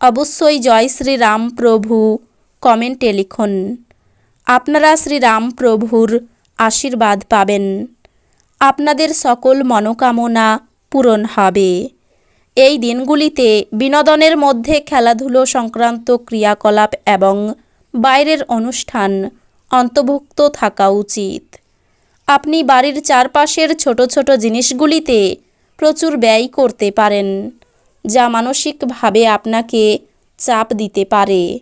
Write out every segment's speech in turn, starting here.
অবশ্যই জয় শ্রীরাম প্রভু কমেন্টে লিখুন, আপনারা শ্রীরাম প্রভুর আশীর্বাদ পাবেন। আপনাদের সকল মনোকামনা পূরণ হবে। এই দিনগুলিতে বিনোদনের মধ্যে খেলাধুলো সংক্রান্ত ক্রিয়াকলাপ এবং বাইরের অনুষ্ঠান অন্তর্ভুক্ত থাকা উচিত। আপনি বাড়ির চারপাশের ছোট ছোট জিনিসগুলিতে প্রচুর ব্যয় করতে পারেন। যা মানসিকভাবে আপনাকে চাপ দিতে পারে।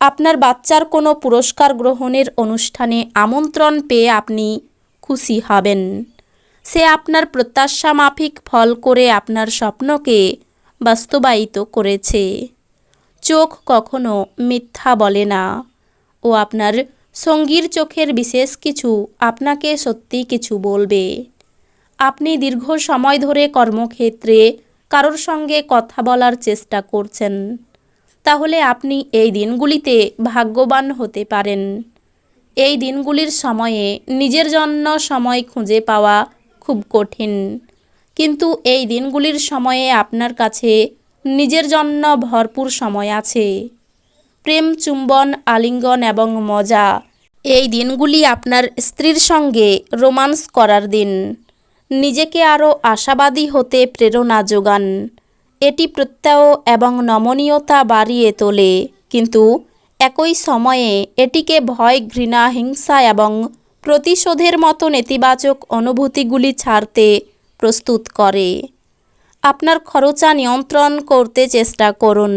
আপনার বাচ্চার কোনো পুরস্কার গ্রহণের অনুষ্ঠানে আমন্ত্রণ পেয়ে আপনি খুশি হবেন। সে আপনার প্রত্যাশা মাফিক ফল করে আপনার স্বপ্নকে বাস্তবায়িত করেছে। চোখ কখনো মিথ্যা বলে না। ও আপনার সঙ্গীর চোখের বিশেষ কিছু আপনাকে সত্যি কিছু বলবে। আপনি দীর্ঘ সময় ধরে কর্মক্ষেত্রে কারোর সঙ্গে কথা বলার চেষ্টা করছেন। তাহলে আপনি এই দিনগুলিতে ভাগ্যবান হতে পারেন। এই দিনগুলির সময়ে নিজের জন্য সময় খুঁজে পাওয়া খুব কঠিন। কিন্তু এই দিনগুলির সময়ে আপনার কাছে নিজের জন্য ভরপুর সময় আছে। প্রেম, চুম্বন, আলিঙ্গন এবং মজা, এই দিনগুলি আপনার স্ত্রীর সঙ্গে রোমান্স করার দিন। নিজেকে আরও আশাবাদী হতে প্রেরণা যোগান। এটি প্রত্যয় এবং নমনীয়তা বাড়িয়ে তোলে। কিন্তু একই সময়ে এটিকে ভয়, ঘৃণা, হিংসা এবং প্রতিশোধের মতো নেতিবাচক অনুভূতিগুলি ছাড়তে প্রস্তুত করে। আপনার খরচা নিয়ন্ত্রণ করতে চেষ্টা করুন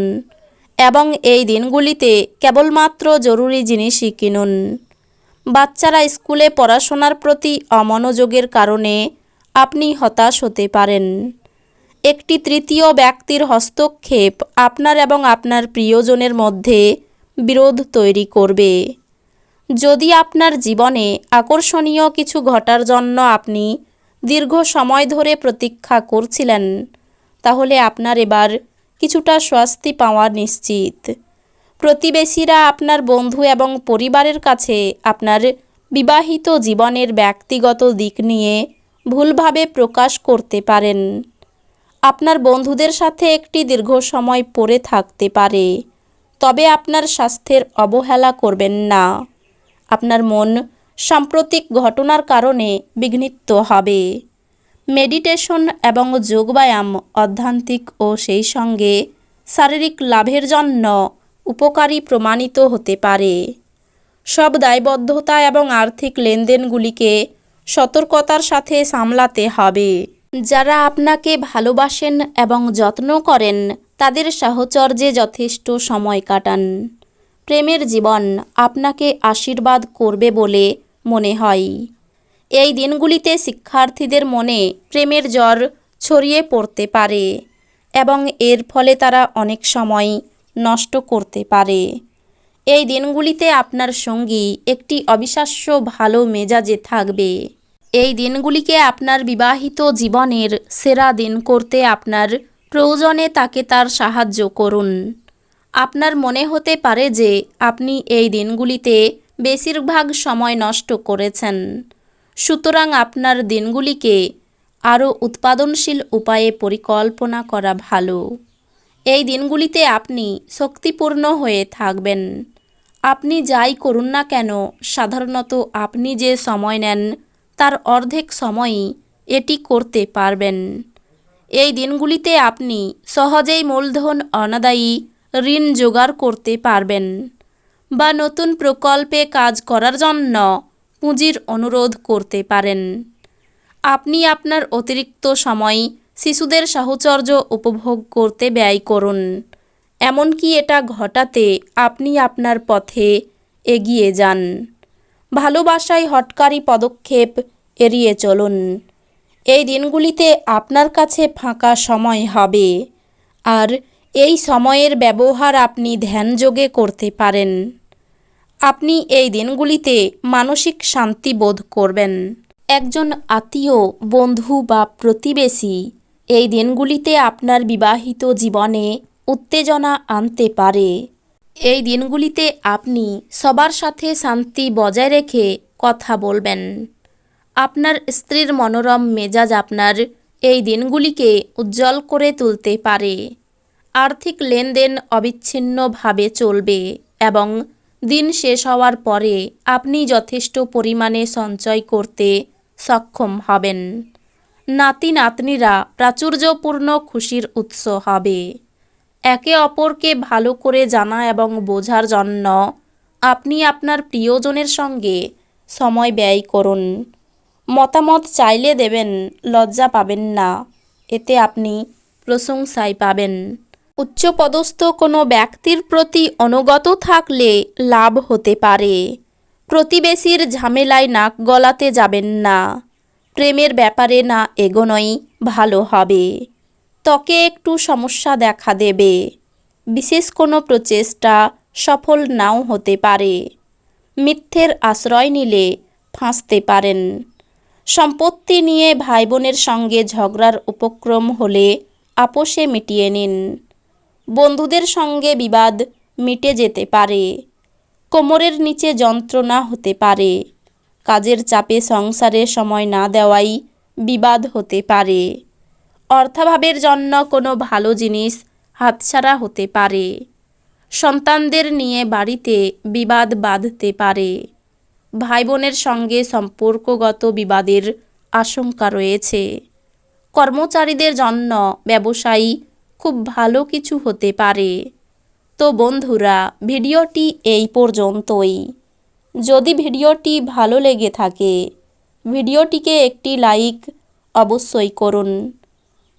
এবং এই দিনগুলিতে কেবলমাত্র জরুরি জিনিসই কিনুন। বাচ্চারা স্কুলে পড়াশোনার প্রতি অমনোযোগের কারণে আপনি হতাশ হতে পারেন। একটি তৃতীয় ব্যক্তির হস্তক্ষেপ আপনার এবং আপনার প্রিয়জনের মধ্যে বিরোধ তৈরি করবে। যদি আপনার জীবনে আকর্ষণীয় কিছু ঘটার জন্য আপনি দীর্ঘ সময় ধরে প্রতীক্ষা করছিলেন, তাহলে আপনার এবার কিছুটা স্বস্তি পাওয়া নিশ্চিত। প্রতিবেশীরা আপনার বন্ধু এবং পরিবারের কাছে আপনার বিবাহিত জীবনের ব্যক্তিগত দিক নিয়ে ভুলভাবে প্রকাশ করতে পারেন। আপনার বন্ধুদের সাথে একটি দীর্ঘ সময় পড়ে থাকতে পারে, তবে আপনার স্বাস্থ্যের অবহেলা করবেন না। আপনার মন সাম্প্রতিক ঘটনার কারণে বিঘ্নিত হবে। মেডিটেশন এবং যোগব্যায়াম অধ্যান্তিক ও সেই সঙ্গে শারীরিক লাভের জন্য উপকারী প্রমাণিত হতে পারে। সব দায়বদ্ধতা এবং আর্থিক লেনদেনগুলিকে সতর্কতার সাথে সামলাতে হবে। যারা আপনাকে ভালোবাসেন এবং যত্ন করেন, তাদের সাহচর্যে যথেষ্ট সময় কাটান। প্রেমের জীবন আপনাকে আশীর্বাদ করবে বলে মনে হয়। এই দিনগুলিতে শিক্ষার্থীদের মনে প্রেমের জ্বর ছড়িয়ে পড়তে পারে এবং এর ফলে তারা অনেক সময় নষ্ট করতে পারে। এই দিনগুলিতে আপনার সঙ্গী একটি অবিশ্বাস্য ভালো মেজাজে থাকবে। এই দিনগুলিকে আপনার বিবাহিত জীবনের সেরা দিন করতে আপনার প্রয়োজনে তাকে তার সাহায্য করুন। আপনার মনে হতে পারে যে আপনি এই দিনগুলিতে বেশিরভাগ সময় নষ্ট করেছেন। সুতরাং আপনার দিনগুলিকে আরও উৎপাদনশীল উপায়ে পরিকল্পনা করা ভালো। এই দিনগুলিতে আপনি শক্তিপূর্ণ হয়ে থাকবেন। আপনি যাই করুন না কেন, সাধারণত আপনি যে সময় নেন তার অর্ধেক সময়ই এটি করতে পারবেন। এই দিনগুলিতে আপনি সহজেই মূলধন অনাদায়ী ঋণ জোগাড় করতে পারবেন বা নতুন প্রকল্পে কাজ করার জন্য পুঁজির অনুরোধ করতে পারেন। আপনি আপনার অতিরিক্ত সময় শিশুদের সাহচর্য উপভোগ করতে ব্যয় করুন। এমনকি এটা ঘটাতে আপনি আপনার পথে এগিয়ে যান। ভালোবাসায় হটকারী পদক্ষেপ এড়িয়ে চলুন। এই দিনগুলিতে আপনার কাছে ফাঁকা সময় হবে। আর এই সময়ের ব্যবহার আপনি ধ্যানযোগে করতে পারেন। আপনি এই দিনগুলিতে মানসিক শান্তি বোধ করবেন। একজন আত্মীয়, বন্ধু বা প্রতিবেশী এই দিনগুলিতে আপনার বিবাহিত জীবনে উত্তেজনা আনতে পারে। এই দিনগুলিতে আপনি সবার সাথে শান্তি বজায় রেখে কথা বলবেন। আপনার স্ত্রীর মনোরম মেজাজ আপনার এই দিনগুলিকে উজ্জ্বল করে তুলতে পারে। আর্থিক লেনদেন অবিচ্ছিন্নভাবে চলবে এবং দিন শেষ হওয়ার পরে আপনি যথেষ্ট পরিমাণে সঞ্চয় করতে সক্ষম হবেন। নাতি নাতনিরা প্রাচুর্যপূর্ণ খুশির উৎস হবে। একে অপরকে ভালো করে জানা এবং বোঝার জন্য আপনি আপনার প্রিয়জনের সঙ্গে সময় ব্যয় করুন। মতামত চাইলে দেবেন, লজ্জা পাবেন না। এতে আপনি প্রশংসায় পাবেন। উচ্চপদস্থ কোনো ব্যক্তির প্রতি অনুগত থাকলে লাভ হতে পারে। প্রতিবেশীর ঝামেলায় নাক গলাতে যাবেন না। প্রেমের ব্যাপারে না এগোনোই ভালো হবে। ত্বকে একটু সমস্যা দেখা দেবে। বিশেষ কোনো প্রচেষ্টা সফল নাও হতে পারে। মিথ্যের আশ্রয় নিলে ফাঁসতে পারেন। সম্পত্তি নিয়ে ভাই বোনের সঙ্গে ঝগড়ার উপক্রম হলে আপোষে মিটিয়ে নিন। বন্ধুদের সঙ্গে বিবাদ মিটে যেতে পারে। কোমরের নিচে যন্ত্রণা হতে পারে। কাজের চাপে সংসারে সময় না দেওয়াই বিবাদ হতে পারে। অর্থাভাবের জন্য কোনো ভালো জিনিস হাতছাড়া হতে পারে। সন্তানদের নিয়ে বাড়িতে বিবাদ বাঁধতে পারে। ভাই বোনের সঙ্গে সম্পর্কগত বিবাদের আশঙ্কা রয়েছে। কর্মচারীদের জন্য ব্যবসায়ী খুব ভালো কিছু হতে পারে। তো বন্ধুরা, ভিডিওটি এই পর্যন্তই। যদি ভিডিওটি ভালো লেগে থাকে, ভিডিওটিকে একটি লাইক অবশ্যই করুন।